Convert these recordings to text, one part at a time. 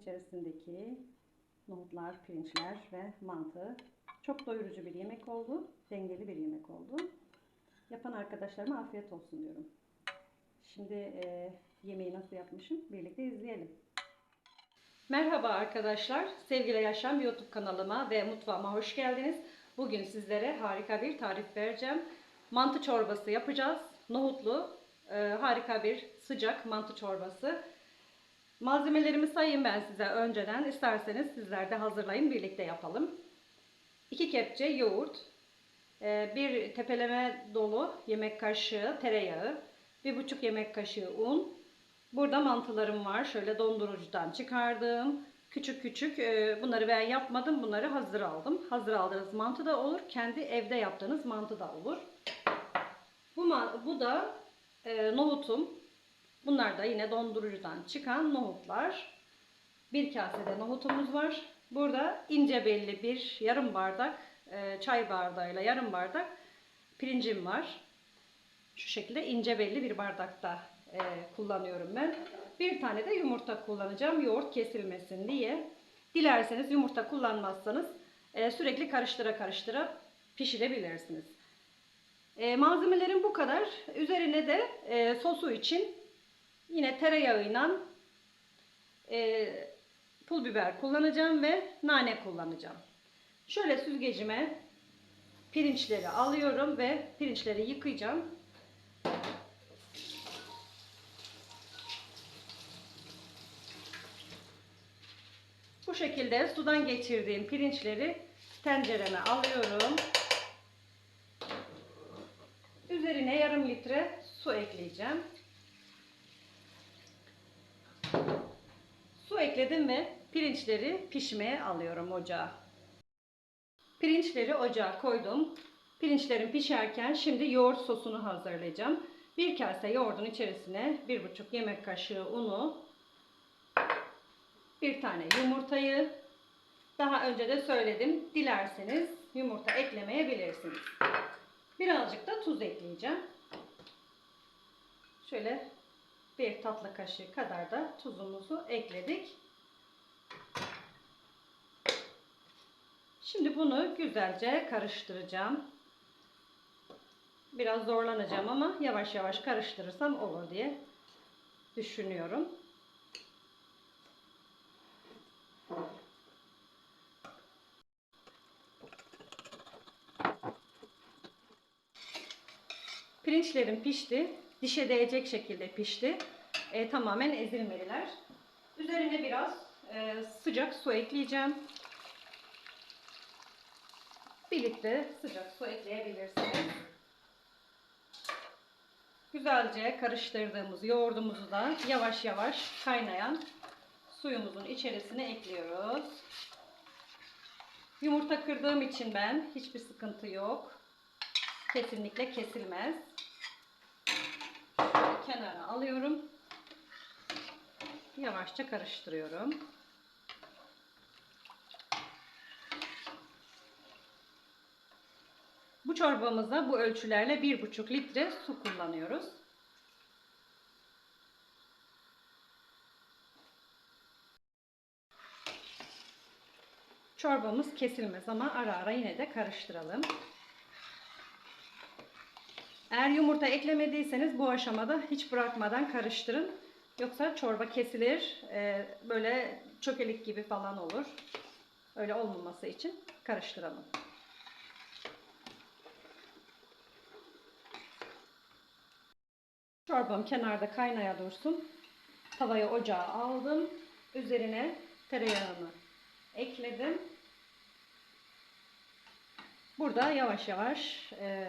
içerisindeki nohutlar, pirinçler ve mantı çok doyurucu bir yemek oldu. Dengeli bir yemek oldu. Yapan arkadaşlarıma afiyet olsun diyorum. Şimdi e, yemeği nasıl yapmışım birlikte izleyelim. Merhaba arkadaşlar. Sevgili Yaşam YouTube kanalıma ve mutfağıma hoş geldiniz. Bugün sizlere harika bir tarif vereceğim. Mantı çorbası yapacağız. Nohutlu e, harika bir sıcak mantı çorbası. Malzemelerimi sayayım ben size önceden. İsterseniz sizler de hazırlayın birlikte yapalım. 2 kepçe yoğurt, e, bir tepeleme dolu yemek kaşığı tereyağı, 1,5 yemek kaşığı un. Burada mantılarım var. Şöyle dondurucudan çıkardım. Küçük küçük e, bunları ben yapmadım. Bunları hazır aldım. Hazır aldığınız mantı da olur. Kendi evde yaptığınız mantı da olur. Bu, bu da e, nohutum. Bunlar da yine dondurucudan çıkan nohutlar. Bir kasede nohutumuz var. Burada ince belli bir yarım bardak e, çay bardağıyla yarım bardak pirincim var. Şu şekilde ince belli bir bardakta e, kullanıyorum ben. Bir tane de yumurta kullanacağım. Yoğurt kesilmesin diye. Dilerseniz yumurta kullanmazsanız e, sürekli karıştıra karıştıra pişirebilirsiniz. Malzemelerim bu kadar. Üzerine de sosu için yine tereyağıyla e, pul biber kullanacağım ve nane kullanacağım. Şöyle süzgecime pirinçleri alıyorum ve pirinçleri yıkayacağım. Bu şekilde sudan geçirdiğim pirinçleri tencereme alıyorum. Üzerine yarım litre su ekleyeceğim. Ekledim ve pirinçleri pişmeye alıyorum ocağa. Pirinçleri ocağa koydum. Pirinçlerim pişerken şimdi yoğurt sosunu hazırlayacağım. Bir kase yoğurdun içerisine 1,5 yemek kaşığı unu, bir tane yumurtayı, daha önce de söyledim. Dilerseniz yumurta eklemeyebilirsiniz. Birazcık da tuz ekleyeceğim. Şöyle bir tatlı kaşığı kadar da tuzumuzu ekledik. Şimdi bunu güzelce karıştıracağım. Biraz zorlanacağım ama yavaş yavaş karıştırırsam olur diye düşünüyorum. Pirinçlerim pişti. Dişe değecek şekilde pişti. E, tamamen ezilmediler. Üzerine biraz e, sıcak su ekleyeceğim. Birlikte sıcak su ekleyebilirsiniz. Güzelce karıştırdığımız yoğurdumuzu da yavaş yavaş kaynayan suyumuzun içerisine ekliyoruz. Yumurta kırdığım için ben hiçbir sıkıntı yok. Kesinlikle kesilmez. Kenara alıyorum. Yavaşça karıştırıyorum. Bu çorbamıza bu ölçülerle 1,5 litre su kullanıyoruz. Çorbamız kesilmez ama ara ara yine de karıştıralım. Eğer yumurta eklemediyseniz bu aşamada hiç bırakmadan karıştırın. Yoksa çorba kesilir, e, böyle çökelik gibi falan olur. Öyle olmaması için karıştıralım. Çorbam kenarda kaynaya dursun. Tavayı ocağa aldım. Üzerine tereyağını ekledim. Burada yavaş yavaş e,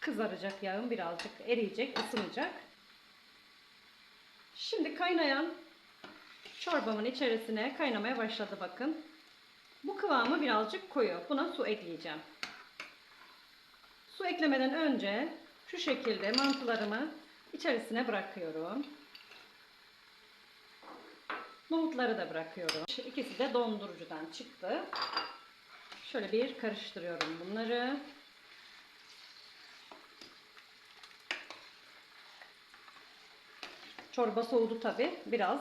kızaracak yağım birazcık eriyecek, ısınacak. Şimdi kaynayan çorbamın içerisine kaynamaya başladı bakın. Bu kıvamı birazcık koyu. Buna su ekleyeceğim. Su eklemeden önce şu şekilde mantılarımı içerisine bırakıyorum. Nohutları da bırakıyorum. İkisi de dondurucudan çıktı. Şöyle bir karıştırıyorum bunları. Çorba soğudu tabi biraz.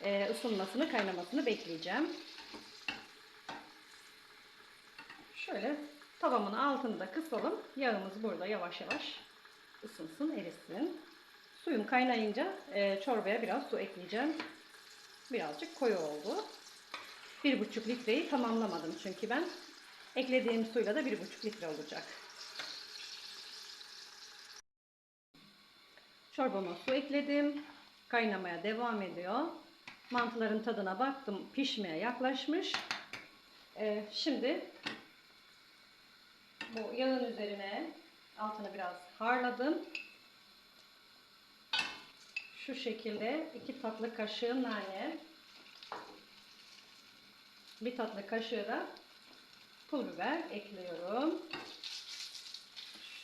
e, ısınmasını, kaynamasını bekleyeceğim. Şöyle tavamın altını da kısalım. Yağımız burada yavaş yavaş ısınsın, erisin. Suyum kaynayınca e, çorbaya biraz su ekleyeceğim. Birazcık koyu oldu. Bir buçuk litreyi tamamlamadım çünkü ben. Eklediğim suyla da bir buçuk litre olacak. Çorbama su ekledim. Kaynamaya devam ediyor. Mantıların tadına baktım. Pişmeye yaklaşmış. Ee, şimdi bu yağın üzerine altını biraz harladım. Şu şekilde iki tatlı kaşığı nane, bir tatlı kaşığı da pul biber ekliyorum.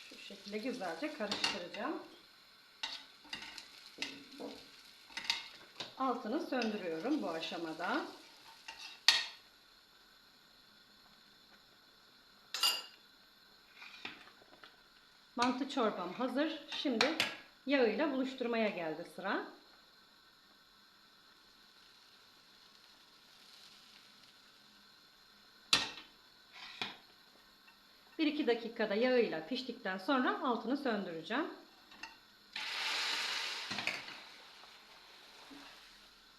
Şu şekilde güzelce karıştıracağım. Altını söndürüyorum bu aşamada. Mantı çorbam hazır. Şimdi yağıyla buluşturmaya geldi sıra. Bir iki dakikada yağıyla piştikten sonra altını söndüreceğim.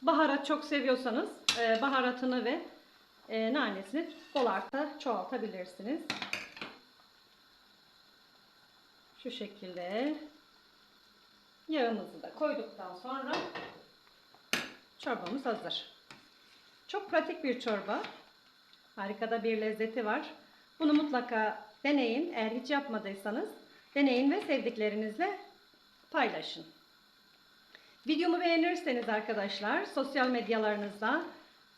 Baharat çok seviyorsanız e, baharatını ve e, nanesini bol arta çoğaltabilirsiniz. Şu şekilde yağımızı da koyduktan sonra çorbamız hazır. Çok pratik bir çorba. Harika da bir lezzeti var. Bunu mutlaka deneyin. Eğer hiç yapmadıysanız deneyin ve sevdiklerinizle paylaşın. Videomu beğenirseniz arkadaşlar sosyal medyalarınızda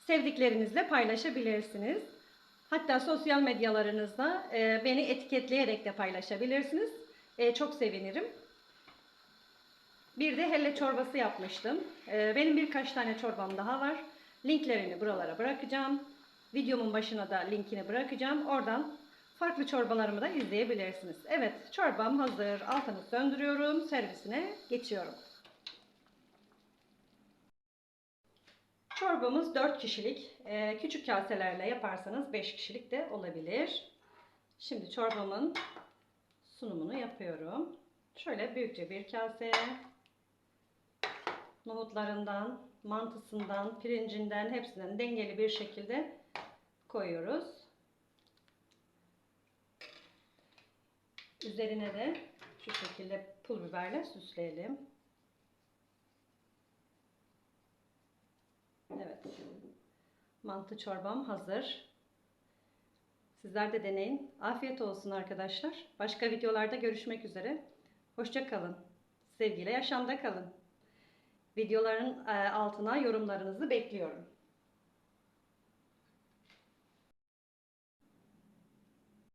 sevdiklerinizle paylaşabilirsiniz. Hatta sosyal medyalarınızda e, beni etiketleyerek de paylaşabilirsiniz. E, çok sevinirim. Bir de helle çorbası yapmıştım. E, benim birkaç tane çorbam daha var. Linklerini buralara bırakacağım. Videomun başına da linkini bırakacağım. Oradan farklı çorbalarımı da izleyebilirsiniz. Evet çorbam hazır. Altını söndürüyorum. Servisine geçiyorum. Çorbamız 4 kişilik. Ee, küçük kaselerle yaparsanız 5 kişilik de olabilir. Şimdi çorbamın sunumunu yapıyorum. Şöyle büyükçe bir kaseye nohutlarından, mantısından, pirincinden hepsinden dengeli bir şekilde koyuyoruz. Üzerine de şu şekilde pul biberle süsleyelim. Evet. Mantı çorbam hazır. Sizler de deneyin. Afiyet olsun arkadaşlar. Başka videolarda görüşmek üzere. Hoşça kalın. Sevgiyle yaşamda kalın. Videoların e, altına yorumlarınızı bekliyorum.